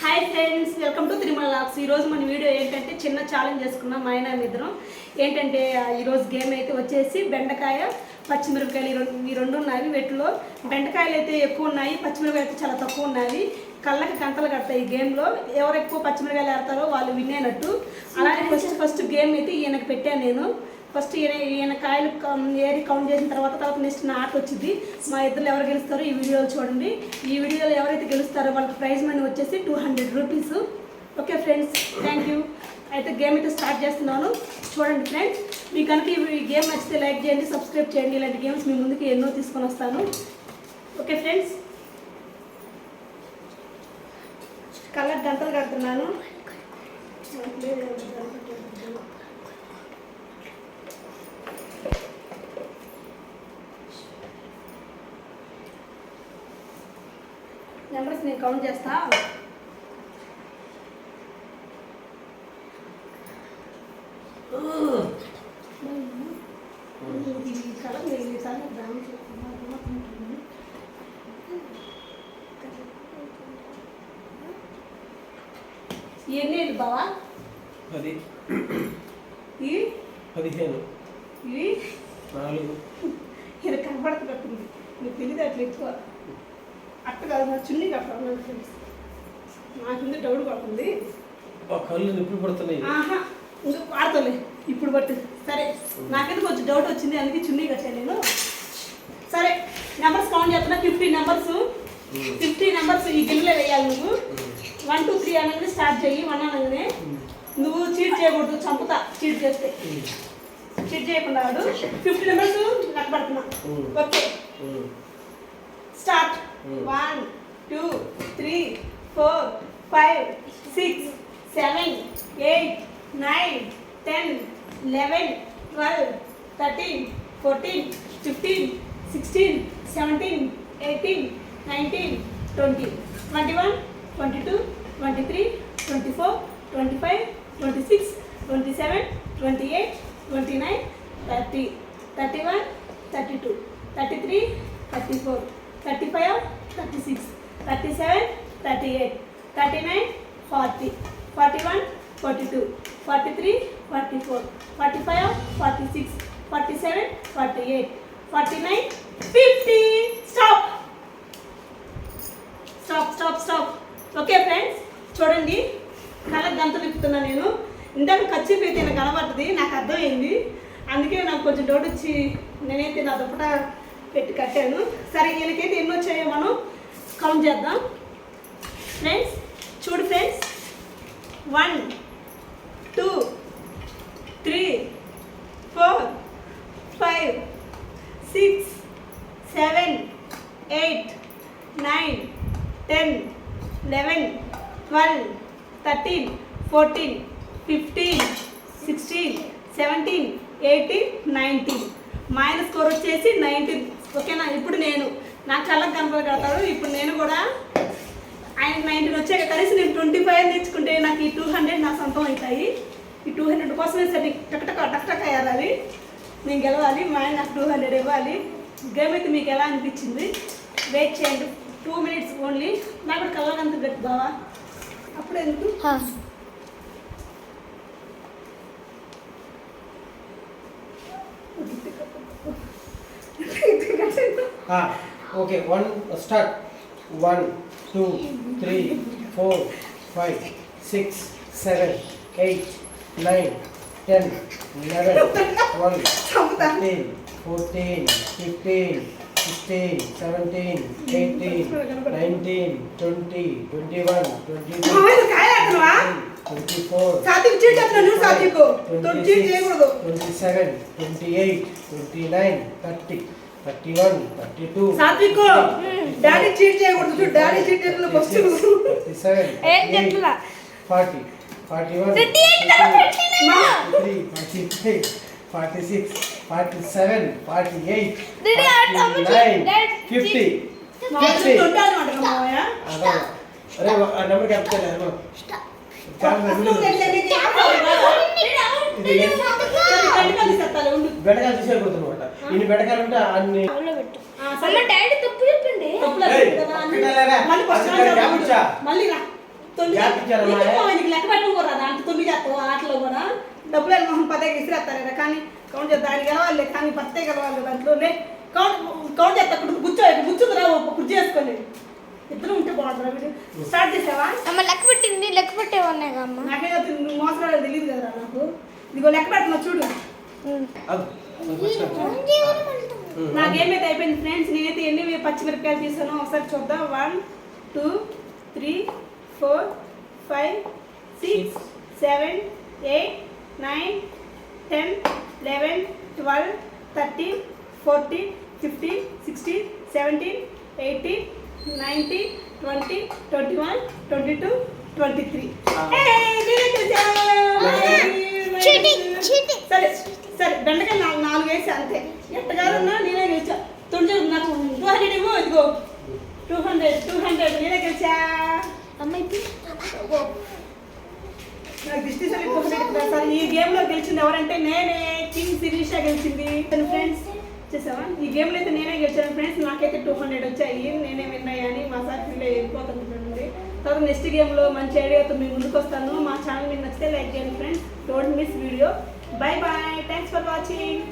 Hi friends welcome to Tirumala lakhs ఈరోజు మన video ఏంటంటే చిన్న ఛాలెంజ్ చేసుకున్నాం మా ఆయన ఇద్దరం ఏంటంటే ఈరోజు గేమ్ అయితే వచ్చేసి బెండకాయ పచ్చిమిరపకాయలు ఈ రెండు ఈ రెండు ఉన్నాయి వీటిలో. బెండకాయలు అయితే ఎక్కువ ఉన్నాయి పచ్చిమిరపకాయలు అయితే చాలా తక్కువ ఉన్నాయి. కళ్ళకి గంటలు కడతాయి ఈ గేమ్లో ఎవరు ఎక్కువ పచ్చిమిరపకాయలు ఆడతారో వాళ్ళు వినేనట్టు అలాగే ఫస్ట్ ఫస్ట్ గేమ్ అయితే ఈయనకి పెట్టాను నేను. ఫస్ట్ ఈయన ఈయన కాయలు ఏరి కౌంట్ చేసిన తర్వాత తర్వాత నెక్స్ట్ నా ఆట వచ్చింది. మా ఇద్దరు ఎవరు గెలుస్తారో ఈ వీడియోలు చూడండి. ఈ వీడియోలో ఎవరైతే గెలుస్తారో వాళ్ళకి ప్రైజ్ మనీ వచ్చేసి two hundred rupees okay friends thank you అయితే గేమ్ అయితే స్టార్ట్ చేస్తున్నాను. చూడండి ఫ్రెండ్స్ మీకు కనుక ఈ గేమ్ నచ్చితే లైక్ చేయండి సబ్స్క్రైబ్ చేయండి. ఇలాంటి గేమ్స్ మీ ముందుకు ఎన్నో తీసుకొని వస్తాను. ఓకే ఫ్రెండ్స్ కళ్ళకి గంటలు కడుతున్నాను. నెంబర్స్ నేను కౌంట్ చేస్తా. ఎన్ని బావా? పది. ఇవి పదిహేను. ఇవి నాలుగు. ఇది కనపడుతున్నట్టుంది నీకు తెలియదు అట్లా ఎక్కువ అట్ట కాదు నా చున్నీ కట్టాలి ఫ్రెండ్స్. నాకు ఉంది డౌట్ పడుతుంది. కళ్ళు పడుతున్నాయి. ఆహా ఇంకా వాడతలే ఇప్పుడు పట్టు. సరే నాకైతే కొంచెం డౌట్ వచ్చింది అందుకే చున్నీ కట్టాను నేను. సరే నెంబర్స్ కౌంట్ చేస్తున్నా ఫిఫ్టీ నెంబర్స్. ఫిఫ్టీ నెంబర్స్ ఈ గిన్నెలో వేయాలి నువ్వు. వన్ టూ త్రీ అనగానే స్టార్ట్ చెయ్యి వన్ అనగానే. నువ్వు చీట్ చేయకూడదు చంపుతా చీట్ చేస్తే. చీట్ చేయకుండా వాడు ఫిఫ్టీ నెంబర్స్ నాకు పడుతున్నా. Okay. Start. One two three four five six seven eight nine ten eleven twelve thirteen fourteen fifteen sixteen seventeen eighteen nineteen twenty. Twenty one twenty two twenty three twenty four twenty five twenty six twenty seven twenty eight twenty nine thirty. Thirty one thirty two thirty three thirty four thirty five thirty six thirty seven thirty eight thirty nine forty forty one forty two forty three forty four forty five forty six forty seven forty eight forty nine fifty stop stop stop stop okay friends చూడండి. కళ్ళకి గంత ఇప్పుతున్నా నేను. ఇందాక ఖర్చు అయితే నాకు కనబడుతుంది నాకు అర్థమైంది. అందుకే నాకు కొంచెం డౌట్ వచ్చి నేనైతే నా దుప్పట పెట్టి కట్టాను. సరే వీళ్ళకైతే ఎన్ని వచ్చాయో మనం కౌంట్ చేద్దాం. ఫ్రెండ్స్ చూడు friends one two three four five six seven eight nine ten eleven twelve thirteen fourteen fifteen sixteen seventeen eighteen nineteen minus score వచ్చేసి నైన్టీన్ ఓకేనా? ఇప్పుడు నేను నా కళ్ళకు కనపడి ఇప్పుడు నేను కూడా ఆయన నైన్టీన్ వచ్చాక కలిసి నేను ట్వంటీ ఫైవ్ తెచ్చుకుంటే నాకు ఈ టూ హండ్రెడ్ నా సొంతం అవుతాయి. ఈ టూ హండ్రెడ్ కోసమే సరే టక్ టక్ టక్ అయ్యాలి నేను గెలవాలి. మా ఆయన నాకు టూ హండ్రెడ్ ఇవ్వాలి. గేమ్ అయితే మీకు ఎలా అనిపించింది? వెయిట్ చేయండి. టూ మినిట్స్ ఓన్లీ నాకు కూడా కళ్ళకి గట్టి బావా. అప్పుడు ఎందుకు? Okay one start one two three four five six seven eight nine ten eleven twelve thirteen fourteen fifteen sixteen seventeen eighteen nineteen twenty twenty one twenty two twenty four Satvik cheat చెప్తున్నాను సాత్విక్ తొట్టి cheat చేయకూడదు twenty seven twenty eight twenty nine thirty thirty one thirty two Satvik daddy cheat చేయకూడదు చూడు daddy cheat చేసిన first thirty seven? Forty forty one పెట్టినా. Three forty five forty six forty seven eight nine fifty. అరే number? ఇది బెడకాయలు తీసేయకూడదు ఇన్ని బెడకాయలు ఉంటే అన్ని డాడీ తప్పు చెప్పింది కదా? మళ్ళీ రా. డబ్బులు మొహం పదే ఇసిరేస్తారా కానీ కౌంట్ చేద్దాం ఆయన గెలవాలి కానీ పత్తే గెలవాలి దాంట్లో లే కౌంట్ కౌంట్ చేస్తా. అక్కడ కూర్చో కూర్చుందిరా కుర్చీ చేసుకొని ఇద్దరు ఉంటే బాగుంటుందా స్టార్ట్ చేసావా? అమ్మ లెక్క పెట్టింది లెక్క పెట్టేవన్నాయి అమ్మ. నాకే నువ్వు మోసరాలు తెలియదు కదరా నాకు. ఇదిగో లెక్క పెడుతున్నా చూడు. అగు, మనకు వచ్చినట్టు. ఉమ్, నా గేమ్ అయితే అయిపోయింది ఫ్రెండ్స్ నేనైతే ఎన్ని పచ్చిమిరపకాయలు తీసానో ఒకసారి చూద్దాం. One two three four five six seven eight nine ten eleven twelve thirteen fourteen fifteen sixteen seventeen eighteen nineteen twenty twenty one twenty two twenty three. వేసి అంతే. ఎట్టగారున్నా నేనే గెలిచా తొండి నాకు టూ హండ్రెడ్ ఇవ్వు ఇదిగో. టూ హండ్రెడ్ టూ హండ్రెడ్ నేనే గెలిచా. అమ్మ ఇప్పుడు అబ్బో. నాకు దిష్టి సరి. ఈ గేమ్లో గెలిచింది ఎవరంటే నేనే. కింగ్ శిరీష గెలిచింది. ఫ్రెండ్స్? చూసావా? ఈ గేమ్లో అయితే నేనే గెలిచాను. ఫ్రెండ్స్ నాకైతే టూ హండ్రెడ్ వచ్చాయి. నేనే విన్ అయ్యాని. మా సార్ ఫీల్ వెళ్ళిపోతుంది తర్వాత నెక్స్ట్ గేమ్లో మంచి ఐడియాతో మేము ముందుకు వస్తాను. మా ఛానల్ మీకు నచ్చితే లైక్ చేయండి friends. Don't miss video. Bye bye thanks for watching